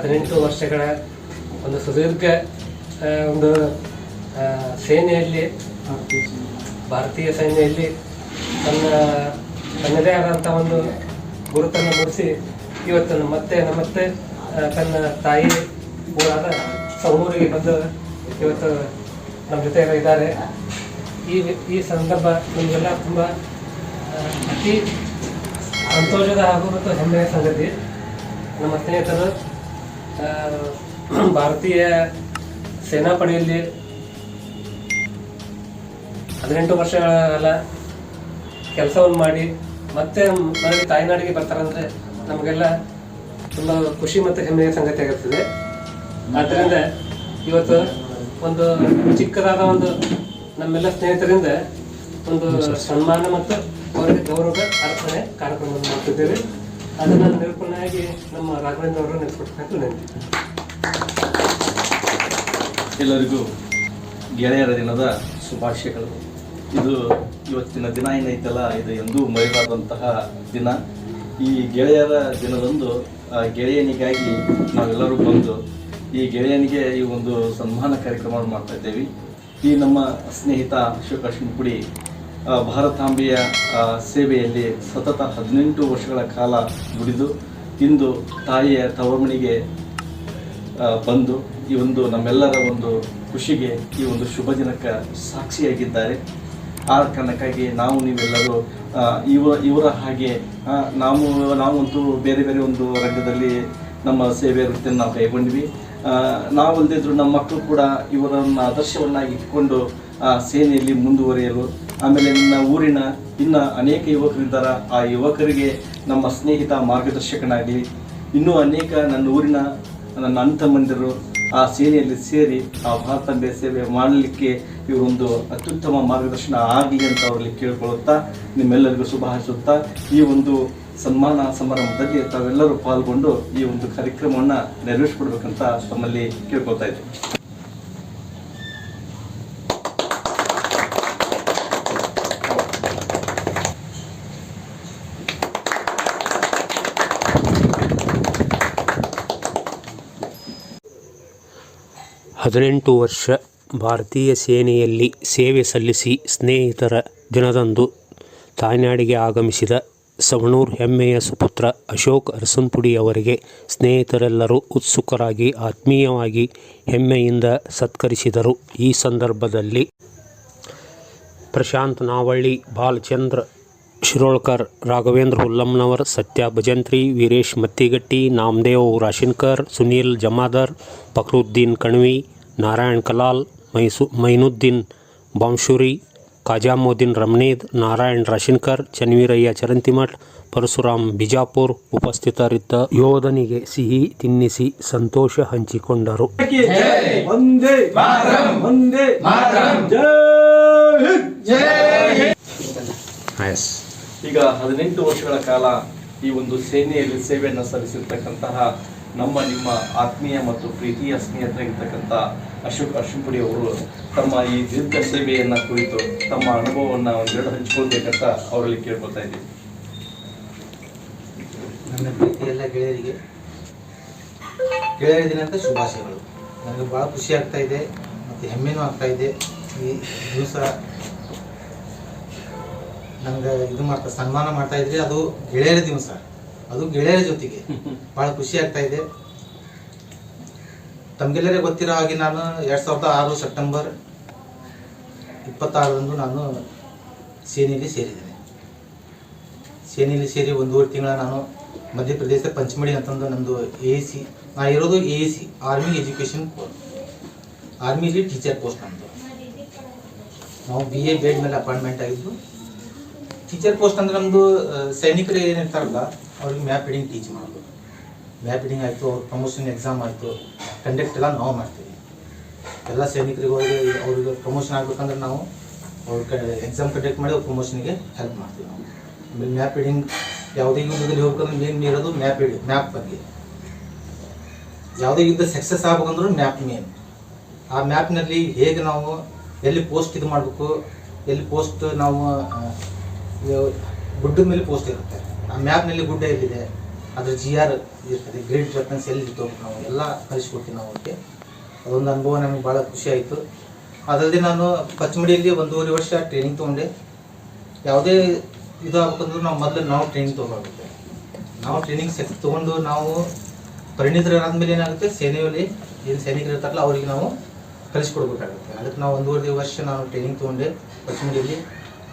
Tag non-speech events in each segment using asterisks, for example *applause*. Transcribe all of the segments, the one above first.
ಹದಿನೆಂಟು ವರ್ಷಗಳ ಒಂದು ಸುದೀರ್ಘ ಒಂದು ಸೇನೆಯಲ್ಲಿ, ಭಾರತೀಯ ಸೇನೆಯಲ್ಲಿ ತನ್ನ ತನ್ನದೇ ಆದಂಥ ಒಂದು ಗುರುತನ್ನು ಮೂಡಿಸಿ ಇವತ್ತು ಮತ್ತೆ ನಮ್ಮತ್ತೆ ತನ್ನ ತಾಯಿ ಊರಾದ ಸಮೂರಿಗೆ ಬಂದು ಇವತ್ತು ನಮ್ಮ ಜೊತೆ ಇದ್ದಾರೆ. ಈ ಈ ಸಂದರ್ಭ ನಮಗೆಲ್ಲ ತುಂಬ ಅತಿ ಸಂತೋಷದ ಹಾಗೂ ಮತ್ತು ಹೆಮ್ಮೆಯ ಸಂಗತಿ. ನಮ್ಮ ಸ್ನೇಹಿತರು *clears throat* ಭಾರತೀಯ ಸೇನಾಪಡೆಯಲ್ಲಿ ಹದಿನೆಂಟು ವರ್ಷಗಳ ಕೆಲಸವನ್ನು ಮಾಡಿ ಮತ್ತೆ ಮರಳಿ ತಾಯ್ನಾಡಿಗೆ ಬರ್ತಾರಂದ್ರೆ ನಮಗೆಲ್ಲ ತುಂಬ ಖುಷಿ ಮತ್ತು ಹೆಮ್ಮೆಯ ಸಂಗತಿ ಆಗಿರ್ತದೆ. ಆದ್ದರಿಂದ ಇವತ್ತು ಒಂದು ಚಿಕ್ಕದಾದ ಒಂದು ನಮ್ಮೆಲ್ಲ ಸ್ನೇಹಿತರಿಂದ ಒಂದು ಸನ್ಮಾನ ಮತ್ತು ಅವರಿಗೆ ಗೌರವ ಅರ್ಪಣೆ ಕಾರ್ಯಕ್ರಮವನ್ನು ಮಾಡ್ತಿದ್ದೇವೆ. ಅದನ್ನು ನಮ್ಮ ರಾಘವೇಂದ್ರ ಅವರು ನೆನಪಿ ಎಲ್ಲರಿಗೂ ಗೆಳೆಯರ ದಿನದ ಶುಭಾಶಯಗಳು. ಇದು ಇವತ್ತಿನ ದಿನ ಏನೈತಲ್ಲ ಇದು ಎಂದೂ ಮರೆಯಲಾದಂತಹ ದಿನ. ಈ ಗೆಳೆಯರ ದಿನದಂದು ಗೆಳೆಯನಿಗಾಗಿ ನಾವೆಲ್ಲರೂ ಬಂದು ಈ ಗೆಳೆಯನಿಗೆ ಈ ಒಂದು ಸನ್ಮಾನ ಕಾರ್ಯಕ್ರಮವನ್ನು ಮಾಡ್ತಾ ಇದ್ದೇವೆ. ಈ ನಮ್ಮ ಸ್ನೇಹಿತ ಅಶೋಕ ಆ, ಭಾರತಾಂಬೆಯ ಸೇವೆಯಲ್ಲಿ ಸತತ ಹದಿನೆಂಟು ವರ್ಷಗಳ ಕಾಲ ದುಡಿದು ಇಂದು ತಾಯಿಯ ತವರ್ಮಣಿಗೆ ಬಂದು ಈ ಒಂದು ನಮ್ಮೆಲ್ಲರ ಒಂದು ಖುಷಿಗೆ ಈ ಒಂದು ಶುಭ ದಿನಕ್ಕೆ ಸಾಕ್ಷಿಯಾಗಿದ್ದಾರೆ. ಆ ಕಾರಣಕ್ಕಾಗಿ ನಾವು ನೀವೆಲ್ಲರೂ ಇವ, ಇವರ ಹಾಗೆ ನಾವು, ನಾವಂತೂ ಬೇರೆ ಬೇರೆ ಒಂದು ರಂಗದಲ್ಲಿ ನಮ್ಮ ಸೇವೆ ವೃತ್ತಿಯನ್ನು ನಾವು ಕೈಗೊಂಡ್ವಿ. ನಾವು ನಾವಲ್ದಿದ್ರು ನಮ್ಮ ಮಕ್ಕಳು ಕೂಡ ಇವರನ್ನು ಆದರ್ಶವನ್ನಾಗಿ ಇಟ್ಕೊಂಡು ಆ ಸೇನೆಯಲ್ಲಿ ಮುಂದುವರಿಯಲು, ಆಮೇಲೆ ನನ್ನ ಊರಿನ ಇನ್ನ ಅನೇಕ ಯುವಕರಿದ್ದಾರೆ ಆ ಯುವಕರಿಗೆ ನಮ್ಮ ಸ್ನೇಹಿತ ಮಾರ್ಗದರ್ಶಕನಾಗಲಿ, ಇನ್ನೂ ಅನೇಕ ನನ್ನ ಊರಿನ ನನ್ನ ಅಂಥ ಮಂದಿರು ಆ ಸೇನೆಯಲ್ಲಿ ಸೇರಿ ಆ ಭಾರತ ಸೇವೆ ಮಾಡಲಿಕ್ಕೆ ಇವರೊಂದು ಅತ್ಯುತ್ತಮ ಮಾರ್ಗದರ್ಶನ ಆಗಲಿ ಅಂತ ಅವರಲ್ಲಿ ಕೇಳಿಕೊಳ್ಳುತ್ತಾ, ನಿಮ್ಮೆಲ್ಲರಿಗೂ ಶುಭ ಹಾರಿಸುತ್ತಾ ಈ ಒಂದು ಸನ್ಮಾನ ಸಮಾರಂಭದಲ್ಲಿ ತಾವೆಲ್ಲರೂ ಪಾಲ್ಗೊಂಡು ಈ ಒಂದು ಕಾರ್ಯಕ್ರಮವನ್ನು ನೆರವೇರಿಸ್ಕೊಡ್ಬೇಕಂತ ತಮ್ಮಲ್ಲಿ ಕೇಳ್ಕೊಳ್ತಾ ಇದ್ದೀನಿ ಹದಿನೆಂಟು ವರ್ಷ ಭಾರತೀಯ ಸೇನೆಯಲ್ಲಿ ಸೇವೆ ಸಲ್ಲಿಸಿ ಸ್ನೇಹಿತರ ದಿನದಂದು ತಾಯ್ನಾಡಿಗೆ ಆಗಮಿಸಿದ ಸವಣೂರ್ ಹೆಮ್ಮೆಯ ಸುಪುತ್ರ ಅಶೋಕ್ ಅರಸನ್ಪುಡಿ ಅವರಿಗೆ ಸ್ನೇಹಿತರೆಲ್ಲರೂ ಉತ್ಸುಕರಾಗಿ ಆತ್ಮೀಯವಾಗಿ ಹೆಮ್ಮೆಯಿಂದ ಸತ್ಕರಿಸಿದರು. ಈ ಸಂದರ್ಭದಲ್ಲಿ ಪ್ರಶಾಂತ್ ನಾವಳ್ಳಿ, ಬಾಲಚಂದ್ರ ಶಿರೋಳ್ಕರ್, ರಾಘವೇಂದ್ರ ಹುಲ್ಲಮ್ನವರ್ ಸತ್ಯ ಭಜಂತ್ರಿ, ವೀರೇಶ್ ಮತ್ತಿಗಟ್ಟಿ, ನಾಮದೇವ್ ರಾಶಿನ್ಕರ್ ಸುನೀಲ್ ಜಮಾದರ್, ಫಕ್ರುದ್ದೀನ್ ಕಣ್ವಿ ನಾರಾಯಣ್ ಕಲಾಲ್ ಮೈಸೂ ಮೈನುದ್ದೀನ್ ಬಾಂಶೂರಿ ಖಾಜಾಮುದ್ದೀನ್ ರಮ್ನೇದ್ ನಾರಾಯಣ್ ರಾಶಿನ್ಕರ್ ಚನ್ವೀರಯ್ಯ ಚರಂತಿಮಠ್ ಪರಶುರಾಮ್ ಬಿಜಾಪುರ್ ಉಪಸ್ಥಿತರಿದ್ದ ಯೋಧನಿಗೆ ಸಿಹಿ ತಿನ್ನಿಸಿ ಸಂತೋಷ ಹಂಚಿಕೊಂಡರು. ಈಗ ಹದಿನೆಂಟು ವರ್ಷಗಳ ಕಾಲ ಈ ಒಂದು ಸೇನೆಯಲ್ಲಿ ಸೇವೆಯನ್ನು ಸಲ್ಲಿಸಿರ್ತಕ್ಕಂತಹ ನಮ್ಮ ನಿಮ್ಮ ಆತ್ಮೀಯ ಮತ್ತು ಪ್ರೀತಿಯ ಸ್ನೇಹಿತರಾಗಿರ್ತಕ್ಕಂಥ ಅಶೋಕ್ ಅರ್ಶಿಂಪುಡಿ ಅವರು ತಮ್ಮ ಈ ದೀರ್ಘ ಸೇವೆಯನ್ನ ಕುರಿತು ತಮ್ಮ ಅನುಭವವನ್ನು ಎರಡು ಹಂಚಿಕೊಳ್ಬೇಕಂತ ಅವರಲ್ಲಿ ಕೇಳ್ಕೊತಾ ಇದ್ದೀವಿ ನನ್ನ ಪ್ರೀತಿ ಎಲ್ಲ ಗೆಳೆಯರಿಗೆ. ಗೆಳೆಯರ ದಿನ ಅಂತ ಶುಭಾಶಯಗಳು. ನನಗೆ ಭಾಳ ಖುಷಿ ಆಗ್ತಾ ಇದೆ ಮತ್ತು ಹೆಮ್ಮೆನೂ ಆಗ್ತಾ ಇದೆ. ಈ ದಿವಸ ನನಗೆ ಇದು ಮಾಡ್ತಾ ಸನ್ಮಾನ ಮಾಡ್ತಾ ಇದ್ರಿ. ಅದು ಗೆಳೆಯರ ದಿವಸ. ಅದು ಗೆಳೆಯರ ಜೊತೆಗೆ. *laughs* ಭಾಳ ಖುಷಿ ಆಗ್ತಾ ಇದೆ. ತಮಗೆಲ್ಲರಿಗೆ ಗೊತ್ತಿರೋ ಹಾಗೆ ನಾನು ಎರಡು ಸಾವಿರದ ಆರು ಸೆಪ್ಟೆಂಬರ್ ಇಪ್ಪತ್ತಾರರಂದು ನಾನು ಸೇನೆಯಲ್ಲಿ ಸೇರಿದ್ದೇನೆ. ಸೇನೆಯಲ್ಲಿ ಸೇರಿ ಒಂದೂವರೆ ತಿಂಗಳ ನಾನು ಮಧ್ಯಪ್ರದೇಶ ಪಂಚಮಡಿ ಅಂತಂದು ನಮ್ಮದು ಎ ಸಿ ನಾ ಇರೋದು ಎ ಸಿ ಆರ್ಮಿ ಎಜುಕೇಷನ್ ಆರ್ಮಿಲಿ ಟೀಚರ್ ಪೋಸ್ಟ್ ನಮ್ಮದು ನಾವು ಬಿ ಎ ಬೇಡ್ ಮೇಲೆ ಅಪಾಯಿಂಟ್ಮೆಂಟ್ ಆಗಿದ್ದು ಟೀಚರ್ ಪೋಸ್ಟ್ ಅಂದ್ರೆ ನಮ್ಮದು ಸೈನಿಕರು ಏನಿರ್ತಾರಲ್ಲ, ಅವ್ರಿಗೆ ಮ್ಯಾಪ್ ರೀಡಿಂಗ್ ಟೀಚ್ ಮಾಡೋದು. ಮ್ಯಾಪ್ ರೀಡಿಂಗ್ ಆಯಿತು, ಅವ್ರ ಪ್ರಮೋಷನ್ ಎಕ್ಸಾಮ್ ಆಯಿತು. ಕಂಡಕ್ಟ್ ಎಲ್ಲ ನಾವು ಮಾಡ್ತೀವಿ. ಎಲ್ಲ ಸೈನಿಕರಿಗೆ ಹೋಗಿ ಅವ್ರಿಗೆ ಪ್ರಮೋಷನ್ ಆಗ್ಬೇಕಂದ್ರೆ ನಾವು ಅವ್ರ ಎಕ್ಸಾಮ್ ಕಂಡಕ್ಟ್ ಮಾಡಿ ಅವ್ರ ಪ್ರಮೋಷನ್ಗೆ ಹೆಲ್ಪ್ ಮಾಡ್ತೀವಿ ನಾವು. ಆಮೇಲೆ ಮ್ಯಾಪ್ ರೀಡಿಂಗ್ ಯಾವುದೇ ಯುದ್ಧದಲ್ಲಿ ಹೋಗ್ಬೇಕಂದ್ರೆ ಮೇನ್ ಇರೋದು ಮ್ಯಾಪ್ ರೀಡಿಂಗ್ ಮ್ಯಾಪ್ ಬಗ್ಗೆ. ಯಾವುದೇ ಯುದ್ಧ ಸಕ್ಸಸ್ ಆಗ್ಬೇಕಂದ್ರೂ ಮ್ಯಾಪ್ ಮೇನ್ ಆ ಮ್ಯಾಪ್ನಲ್ಲಿ ಹೇಗೆ ನಾವು ಎಲ್ಲಿ ಪೋಸ್ಟ್ ಇದು ಮಾಡಬೇಕು, ಎಲ್ಲಿ ಪೋಸ್ಟ್ ನಾವು ಗುಡ್ಡ ಮೇಲೆ ಪೋಸ್ಟ್ ಇರುತ್ತೆ. ಆ ಮ್ಯಾಪ್ನಲ್ಲಿ ಗುಡ್ಡ ಎಲ್ಲಿದೆ ಅದ್ರ ಜಿ ಆರ್ ಇರ್ತದೆ ಗ್ರೇಡ್ ರೆಫರೆನ್ಸ್ ಎಲ್ಲಿ ನಾವು ಎಲ್ಲ ಕಲಿಸ್ಕೊಡ್ತೀವಿ ನಾವು ಅವ್ರಿಗೆ. ಅದೊಂದು ಅನುಭವ ನಮಗೆ ಭಾಳ ಖುಷಿ ಆಯಿತು. ಅದಲ್ಲದೆ ನಾನು ಪಚ್ಚಮಡಿಯಲ್ಲಿ ಒಂದೂವರೆ ವರ್ಷ ಟ್ರೈನಿಂಗ್ ತೊಗೊಂಡೆ. ಯಾವುದೇ ಇದು ಆಗ್ಬೇಕಂದ್ರೂ ನಾವು ಮೊದಲು ನಾವು ಟ್ರೈನಿಂಗ್ ತೊಗೊಳ್ಬೇಕು. ನಾವು ಟ್ರೈನಿಂಗ್ ಸೆಕ್ ತೊಗೊಂಡು ನಾವು ಪರಿಣಿತರಾದ್ಮೇಲೆ ಏನಾಗುತ್ತೆ, ಸೇನೆಯಲ್ಲಿ ಏನು ಸೈನಿಕರು ಇರ್ತಾರಲ್ಲ, ಅವರಿಗೆ ನಾವು ಕಲಿಸ್ಕೊಡ್ಬೇಕಾಗುತ್ತೆ ಅದಕ್ಕೆ ನಾವು ಒಂದೂವರೆ ವರ್ಷ ನಾನು ಟ್ರೈನಿಂಗ್ ತೊಗೊಂಡೆ ಪಚ್ಚಮಡಿಯಲ್ಲಿ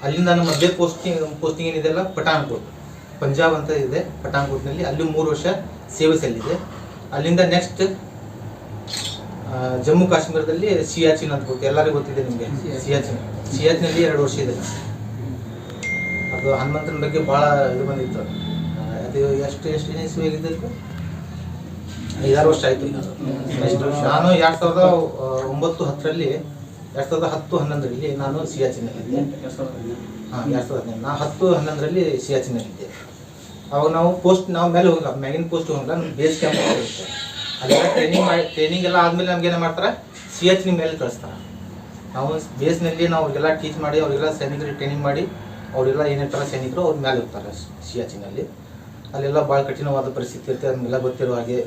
ಅಲ್ಲಿಂದ ನಮ್ಮ ಮಧ್ಯೆ ಪೋಸ್ಟಿಂಗ್ ಪೋಸ್ಟಿಂಗ್ ಏನಿದೆಲ್ಲ ಪಠಾಣ್ಕೋಟ್ ಪಂಜಾಬ್ ಅಂತ ಇದೆ, ಪಠಾಣ್ಕೋಟ್ನಲ್ಲಿ. ಅಲ್ಲಿ ಮೂರು ವರ್ಷ ಸೇವೆ ಸಲ್ಲಿದೆ. ಅಲ್ಲಿಂದ ನೆಕ್ಸ್ಟ್ ಜಮ್ಮು ಕಾಶ್ಮೀರದಲ್ಲಿ ಸಿಯಾಚಿನ್ ಅಂತ ಗೊತ್ತು ಎಲ್ಲರಿಗೂ ಗೊತ್ತಿದೆ ನಿಮಗೆ. ಸಿಯಾಚಿನ್. ಸಿಯಾಚಿನಲ್ಲಿ ಎರಡು ವರ್ಷ ಇದೆ. ಅದು ಹನುಮಂತನ ಬಗ್ಗೆ ಭಾಳ ಇದು ಬಂದಿತ್ತು. ಅದು ಎಷ್ಟು ಎಷ್ಟು ಅದಕ್ಕೆ? ಐದಾರು ವರ್ಷ ಆಯಿತು. ನಾನು ಎರಡು ಸಾವಿರದ ಒಂಬತ್ತು ಹತ್ತರಲ್ಲಿ ಎರಡು ಸಾವಿರದ ಹತ್ತು ಹನ್ನೊಂದರಲ್ಲಿ ನಾನು ಸಿಯಾಚಿನಲ್ಲಿದ್ದೆ. ಹಾಂ ನಾ ಹತ್ತು ಹನ್ನೊಂದರಲ್ಲಿ ಇದ್ದೆ ಅವಾಗ ನಾವು ಪೋಸ್ಟ್ ನಾವು ಮೇಲೆ ಹೋಗಿಲ್ಲ, ಮ್ಯಾಗಿನ ಪೋಸ್ಟ್ ಹೋಗಿಲ್ಲ ಬೇಸ್ ಕ್ಯಾಂಪ್ ಇರುತ್ತೆ. ಅಲ್ಲೆಲ್ಲ ಟ್ರೈನಿಂಗ್ ಮಾಡಿ ಟ್ರೈನಿಂಗ್ ಎಲ್ಲ ಆದಮೇಲೆ ನಮ್ಗೆ ಏನು ಮಾಡ್ತಾರೆ? ಸಿಯಾಚಿನ ಮೇಲೆ ಕಳಿಸ್ತಾರೆ. ನಾವು ಬೇಸ್ನಲ್ಲಿ ನಾವು ಅವ್ರಿಗೆಲ್ಲ ಟೀಚ್ ಮಾಡಿ, ಅವರಿಗೆಲ್ಲ ಸೈನಿಕರಿಗೆ ಟ್ರೈನಿಂಗ್ ಮಾಡಿ ಅವರೆಲ್ಲ ಏನಿರ್ತಾರೆ ಸೈನಿಕರು ಅವ್ರ ಮೇಲೆ ಹೋಗ್ತಾರೆ ಸಿ ಎಚ್ನಲ್ಲಿ ಅಲ್ಲೆಲ್ಲ ಭಾಳ ಕಠಿಣವಾದ ಪರಿಸ್ಥಿತಿ ಇರುತ್ತೆ ಅದನ್ನೆಲ್ಲ ಗೊತ್ತಿರೋ ಹಾಗೆ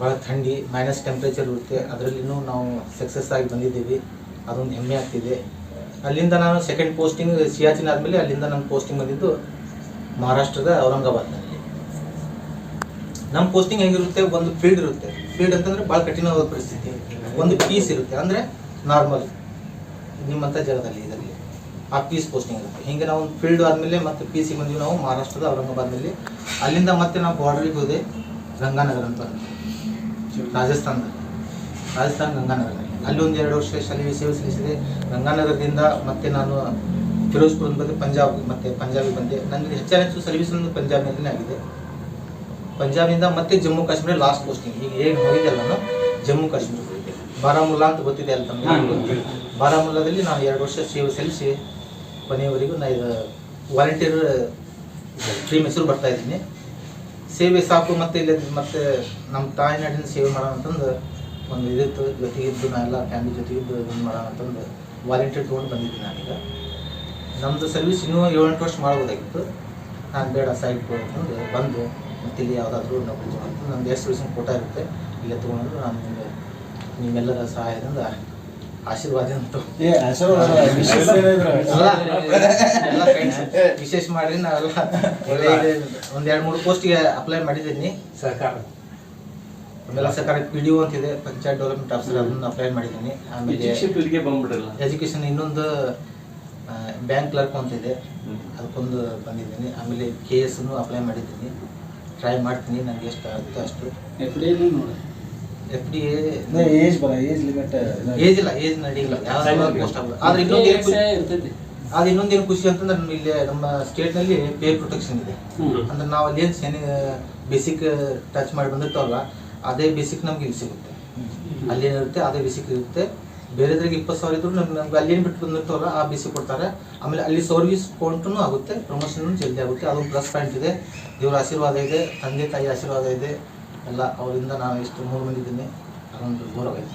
ಭಾಳ ಥಂಡಿ ಮೈನಸ್ ಟೆಂಪ್ರೇಚರ್ ಇರುತ್ತೆ. ಅದರಲ್ಲಿನೂ ನಾವು ಸಕ್ಸಸ್ ಆಗಿ ಬಂದಿದ್ದೀವಿ. ಅದೊಂದು ಹೆಮ್ಮೆ ಆಗ್ತಿದೆ. ಅಲ್ಲಿಂದ ನಾನು ಸೆಕೆಂಡ್ ಪೋಸ್ಟಿಂಗ್ ಸಿಯಾಚಿನ್ ಆದಮೇಲೆ ಅಲ್ಲಿಂದ ನನ್ನ ಪೋಸ್ಟಿಂಗ್ ಬಂದಿದ್ದು ಮಹಾರಾಷ್ಟ್ರದ ಔರಂಗಾಬಾದ್ನಲ್ಲಿ. ನಮ್ಮ ಪೋಸ್ಟಿಂಗ್ ಹೆಂಗಿರುತ್ತೆ? ಒಂದು ಫೀಲ್ಡ್ ಇರುತ್ತೆ. ಫೀಲ್ಡ್ ಅಂತಂದ್ರೆ ಭಾಳ ಕಠಿಣವಾದ ಪರಿಸ್ಥಿತಿ. ಒಂದು ಪೀಸ್ ಇರುತ್ತೆ. ಅಂದರೆ ನಾರ್ಮಲ್ ನಿಮ್ಮಂಥ ಜಾಗದಲ್ಲಿ ಇದರಲ್ಲಿ. ಆ ಪೀಸ್ ಪೋಸ್ಟಿಂಗ್ ಇರುತ್ತೆ. ಹಿಂಗೆ ನಾವು ಒಂದು ಫೀಲ್ಡ್ ಆದಮೇಲೆ ಮತ್ತೆ ಪಿ ಸಿ ಬಂದ್ವಿ ನಾವು ಮಹಾರಾಷ್ಟ್ರದ ಔರಂಗಾಬಾದ್ನಲ್ಲಿ. ಅಲ್ಲಿಂದ ಮತ್ತೆ ನಾವು ಬಾರ್ಡ್ರಿಗೆ ಹೋದೆ ಗಂಗಾನಗರ ಅಂತ ರಾಜಸ್ಥಾನದಲ್ಲಿ. ರಾಜಸ್ಥಾನ ಗಂಗಾನಗರದಲ್ಲಿ. ಅಲ್ಲಿ ಒಂದು ಎರಡು ವರ್ಷ ಶಾಲೆ ಸೇವೆ ಸಲ್ಲಿಸಿದೆ. ಗಂಗಾನಗರದಿಂದ ಮತ್ತೆ ನಾನು ಫಿರೋಜ್ಪುರ ಬಂದೆ ಪಂಜಾಬ್ ಮತ್ತೆ ಪಂಜಾಬಿಗೆ ಬಂದೆ. ನನಗೆ ಹೆಚ್ಚಿನ ಹೆಚ್ಚು ಸರ್ವಿಸ್ ಅನ್ನೋದು ಪಂಜಾಬ್ನಲ್ಲೇ ಆಗಿದೆ. ಪಂಜಾಬ್ನಿಂದ ಮತ್ತೆ ಜಮ್ಮು ಕಾಶ್ಮೀರ ಲಾಸ್ಟ್ ಪೋಸ್ಟಿಂಗ್ ಈಗ ಏನು ಹೋಗಿದ್ದೆ ನಾನು ಜಮ್ಮು ಕಾಶ್ಮೀರ. ಬಾರಾಮುಲ್ಲಾ ಅಂತ ಗೊತ್ತಿದೆ ಅಲ್ಲಿ ತಮ್ಮ ಬಾರಾಮುಲ್ಲಾದಲ್ಲಿ ನಾನು ಎರಡು ವರ್ಷ ಸೇವೆ ಸಲ್ಲಿಸಿ ಕೊನೆಯವರೆಗೂ ನಾ ಇದು ವಾಲಂಟಿಯರ್ ಫ್ರೀ ಹೆಸರು ಬರ್ತಾ ಇದ್ದೀನಿ. ಸೇವೆ ಸಾಕು ಮತ್ತೆ ಇಲ್ಲಿ ಮತ್ತೆ ನಮ್ಮ ತಾಯಿನಾಡಿನ ಸೇವೆ ಮಾಡೋಣ ಅಂತಂದು ಒಂದು ಇದಿತ್ತು ಜೊತೆಗಿದ್ದು ನಾ ಎಲ್ಲ ಫ್ಯಾಮಿಲಿ ಜೊತೆಗಿದ್ದು ಇದನ್ನು ಮಾಡೋಣ ಅಂತಂದು ವಾಲಂಟಿಯರ್ ತೊಗೊಂಡು ಬಂದಿದ್ದೀನಿ ನಾನೀಗ. ನಮ್ಮದು ಸರ್ವಿಸ್ ಇನ್ನೂ ಏಳೆಂಟು ವರ್ಷ ಮಾಡ್ಬೋದಾಗಿತ್ತು. ನಾನು ಬೇಡ ಸೈಡ್ ಅಂತಂದು ಬಂದು ಮತ್ತೆ ಇಲ್ಲಿ ಯಾವುದಾದ್ರೂ ನೌಕರಿ ಅಂತ ನಮ್ದು ಎಷ್ಟು ವರ್ಷ ಕೊಟ್ಟ ಇರುತ್ತೆ. ಇಲ್ಲೇ ತೊಗೊಂಡು ನಾನು ನಿಮಗೆ ನಿಮ್ಮೆಲ್ಲರ ಸಹಾಯದಿಂದ ಆಶೀರ್ವಾದ *laughs* ಅಂತ ವಿಶೇಷ ಎಲ್ಲ ಮಾಡಿ ನಾವೆಲ್ಲ ಒಳ್ಳೆ ಇದೆ. ಒಂದ್ ಮೂರು ಪೋಸ್ಟ್ಗೆ ಅಪ್ಲೈ ಮಾಡಿದ್ದೀನಿ. ಸರ್ಕಾರ ಆಮೇಲೆ ಸರ್ಕಾರ ಪಿ ಡಿ ಒ ಅಂತಿದೆ ಪಂಚಾಯತ್ ಡೆವಲಪ್ಮೆಂಟ್ ಆಫೀಸರ್ ಅದನ್ನ ಅಪ್ಲೈ ಮಾಡಿದ್ದೀನಿ. ಆಮೇಲೆ ಎಜುಕೇಷನ್ ಎಜುಕೇಶನ್ ಇನ್ನೊಂದು ಬ್ಯಾಂಕ್ ಕ್ಲರ್ಕ್ ಅಂತ ಇದೆ. ಅದಕ್ಕೊಂದು ಬಂದಿದ್ದೀನಿ. ಆಮೇಲೆ ಕೆ ಎಸ್ನು ಅಪ್ಲೈ ಮಾಡಿದ್ದೀನಿ. ಟ್ರೈ ಮಾಡ್ತೀನಿ ನನಗೆ ಎಷ್ಟು ಆಗುತ್ತೆ ಅಷ್ಟು. ಎಫ್ ಡಿ ನೋಡಿ. ಎಫ್ ಡಿ ಏಜ್ ಬರ ಏಜ್ ಲಿಮಿಟ್ ಏಜ್ ಇಲ್ಲ ಏಜ್ ನಡೀಲ್ಲ ಯಾವ ಪೋಸ್ಟ್ ಆಗಲ್ಲ ಆದ್ರೆ ಇನ್ನೊಂದು ಏನು ಖುಷಿ ಇರ್ತೈತಿ. ಅದು ಇನ್ನೊಂದು ಏನು ಖುಷಿ ಅಂತಂದ್ರೆ ನಮ್ಮ ಇಲ್ಲಿ ನಮ್ಮ ಸ್ಟೇಟ್ನಲ್ಲಿ ಪೇರ್ ಪ್ರೊಟೆಕ್ಷನ್ ಇದೆ. ಅಂದ್ರೆ ನಾವು ಅಲ್ಲಿ ಏನು ಸೇನೆ ಬೇಸಿಕ್ ಟಚ್ ಮಾಡಿ ಬಂದಿರ್ತಾವಲ್ಲ ಅದೇ ಬೇಸಿಕ್ ನಮ್ಗೆ ಇಲ್ಲಿ ಸಿಗುತ್ತೆ. ಅಲ್ಲಿ ಏನಿರುತ್ತೆ ಅದೇ ಬೇಸಿಕ್ ಇರುತ್ತೆ. ಬೇರೆದ್ರಿಗೆ ಇಪ್ಪತ್ತು ಸಾವಿರ ಇದ್ರು ನಮ್ಗೆ ನಮ್ಗೆ ಅಲ್ಲಿ ಏನು ಬಿಟ್ಟು ಬಂದಿರ್ತಾವಲ್ಲ ಆ ಬಿಸಿ ಕೊಡ್ತಾರೆ. ಆಮೇಲೆ ಅಲ್ಲಿ ಸರ್ವಿಸ್ ಕೌಂಟೂ ಆಗುತ್ತೆ ಪ್ರಮೋಷನ್ ಜಲ್ದಿ ಆಗುತ್ತೆ. ಅದೊಂದು ಪ್ಲಸ್ ಪಾಯಿಂಟ್ ಇದೆ. ದೇವ್ರ ಆಶೀರ್ವಾದ ಇದೆ ತಂದೆ ತಾಯಿ ಆಶೀರ್ವಾದ ಇದೆ. ಎಲ್ಲ ಅವರಿಂದ ನಾನು ಎಷ್ಟು ಮೂರು ಮಂದಿ ಇದ್ದೀನಿ. ಅದೊಂದು ಗೌರವ ಇದೆ.